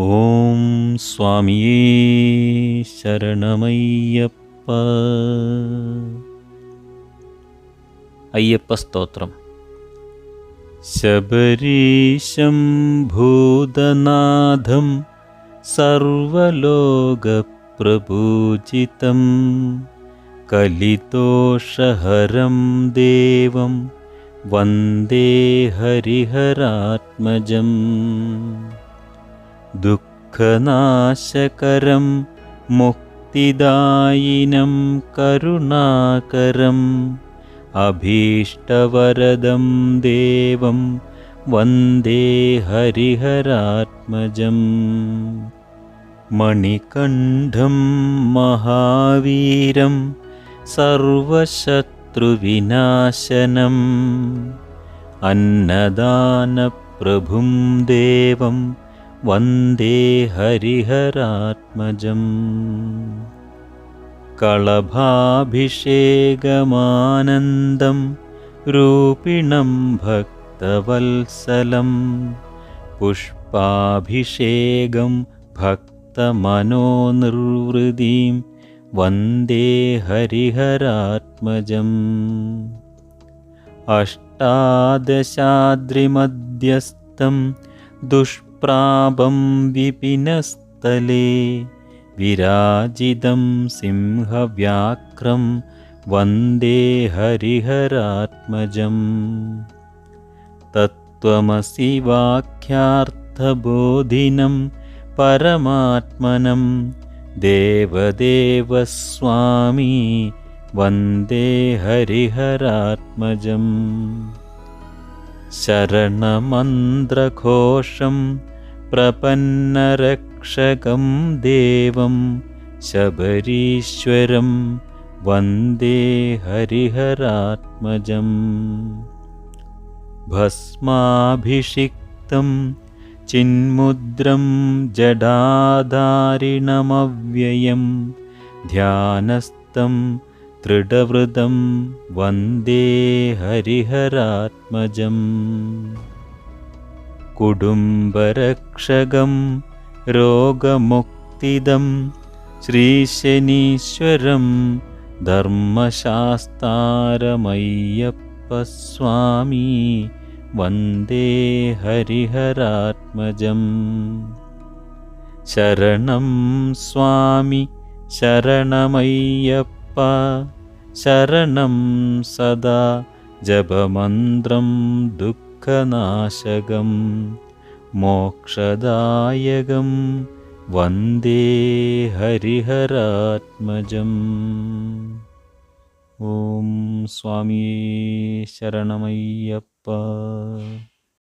ॐ स्वामिये शरणमय्यप्प। अय्यप्पस्तोत्रम् शबरीशं भूतनाथं सर्वलोकप्रपूजितं कलितोषहरं देवं वन्दे हरिहरात्मजम् दुःखनाशकरं मुक्तिदायिनं करुणाकरम् अभीष्टवरदं देवं वन्दे हरिहरात्मजम् मणिकण्ठं महावीरं सर्वशत्रुविनाशनम् अन्नदानप्रभुं देवं वन्दे हरिहरात्मजम्। कळभाभिषेकमानन्दं रूपिणं भक्तवत्सलं पुष्पाभिषेकं भक्तमनोनिर्वृतिं वन्दे हरिहरात्मजम्। अष्टादशाद्रिमध्यस्थं दुष् प्रापं विपिनस्थले विराजितं सिंहव्याक्रं वन्दे हरिहरात्मजम्। तत्त्वमसि वाक्यार्थबोधिनं परमात्मनं देवदेवस्वामी वन्दे हरिहरात्मजम्। शरणमन्त्रघोषं प्रपन्नरक्षकं देवं शबरीश्वरं वन्दे हरिहरात्मजम् भस्माभिषिक्तं चिन्मुद्रं जडाधारिणमव्ययं ध्यानस्थं दृढवृदं वन्दे हरिहरात्मजम् कुटुम्बरक्षकं रोगमुक्तिदं श्रीशनीश्वरं धर्मशास्तारमय्यप्पस्वामी वन्दे हरिहरात्मजम् शरणं स्वामि शरणमय्यप्प शरणं सदा जपमन्त्रं दुःख दुःखनाशकं मोक्षदायकं वन्दे हरिहरात्मजम्। ॐ स्वामी शरणमय्यप्प